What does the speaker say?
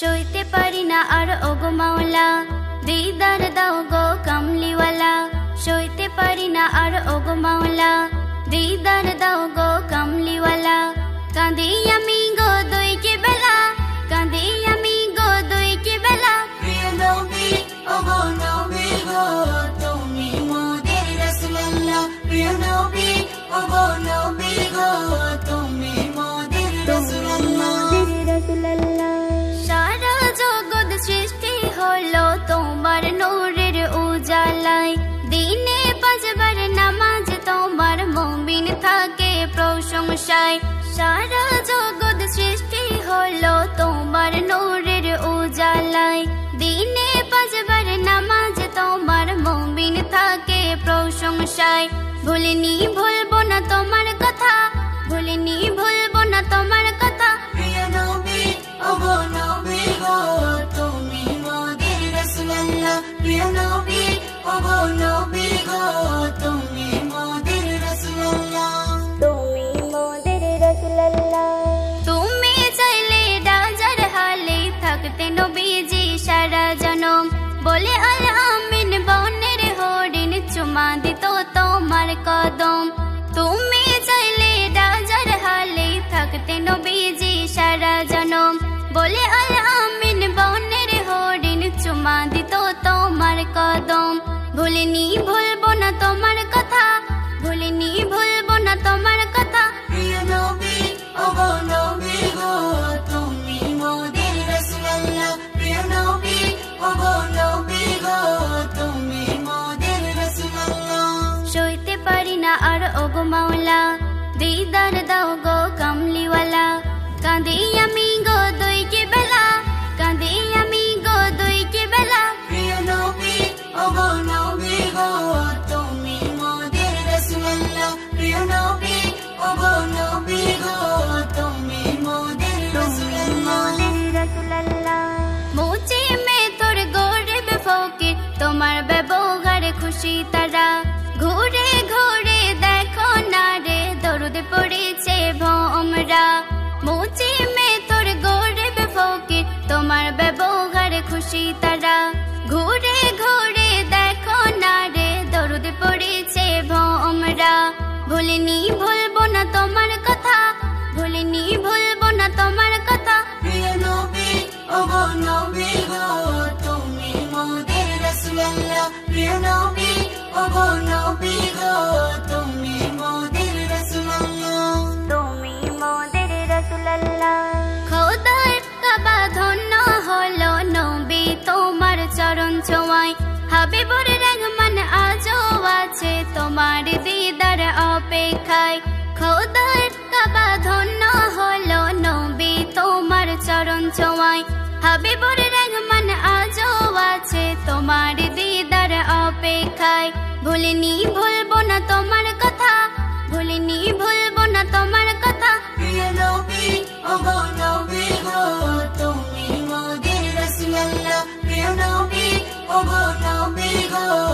সইতে পারি না আর ওগো মাওলা। দিদার দাও গো কামলিওয়ালা। সইতে পারি না আর ওগো মাওলা। দিদার দাও গো কামলিওয়ালা। কাঁদি প্রশংসায় সারা জগৎ সৃষ্টি হলো তোমার নূরের উজালায়। দিনে পাঁচবার নামাজ তোমার মমিন থাকে প্রশংসায়। ভুলিনি ভুলবো না তোমার কথা, ভুলিনি ভুলবো না তোমার কথা। প্রিয় নবী, ওগো নবী গো, তুমি মোদের রাসূলুল্লাহ। প্রিয় নবী, ওগো নবী বলে আল আমিন বনের হরিণ চুমা দিত তোমার কদম তুমি চাইলে রাজার হালে থাকতে নবীজি সারা জনম বলে আল আমিন বনের হরিণ চুমা দিত তোমার কদম ভুলিনি ভুলবো ওগো মাওলা দিদার দাও গো কামলিওয়ালা কাঁদি আমি গো দইকে বেলা কাঁদি আমি গো দইকে বেলা প্রিয় নবী ওগো নবী গো তুমি মোদের রাসূলুল্লাহ প্রিয় নবী ওগো নবী গো তুমি মোদের রাসূলুল্লাহ মুচি মে তোর গরিব ফকির তোমার ব্যবহারে খুশি তারা পড়েছে ভোমরা। মুচি মে তোর গরিব ফকির তোমার ব্যবহার খুশি তারা। ঘুরে ঘুরে দেখো না রে, দরুদ পড়েছে ভোমরা। ভুলিনি ভুলবো না তোমার কথা, ভুলিনি ভুলবো না তোমার হাবিবুর রহমান আজও আছে। তোমার দিদার অপেক্ষায় খোদার কাবা ধন্য হলো নবী তোমার চরণ ছোঁয়ায় হাবিবুর রহমান আজও আছে তোমার দিদার অপেক্ষায়। ভুলিনি ভুলবো না তোমার কথা, ভুলিনি ভুলবো না তোমার কথা। conmigo.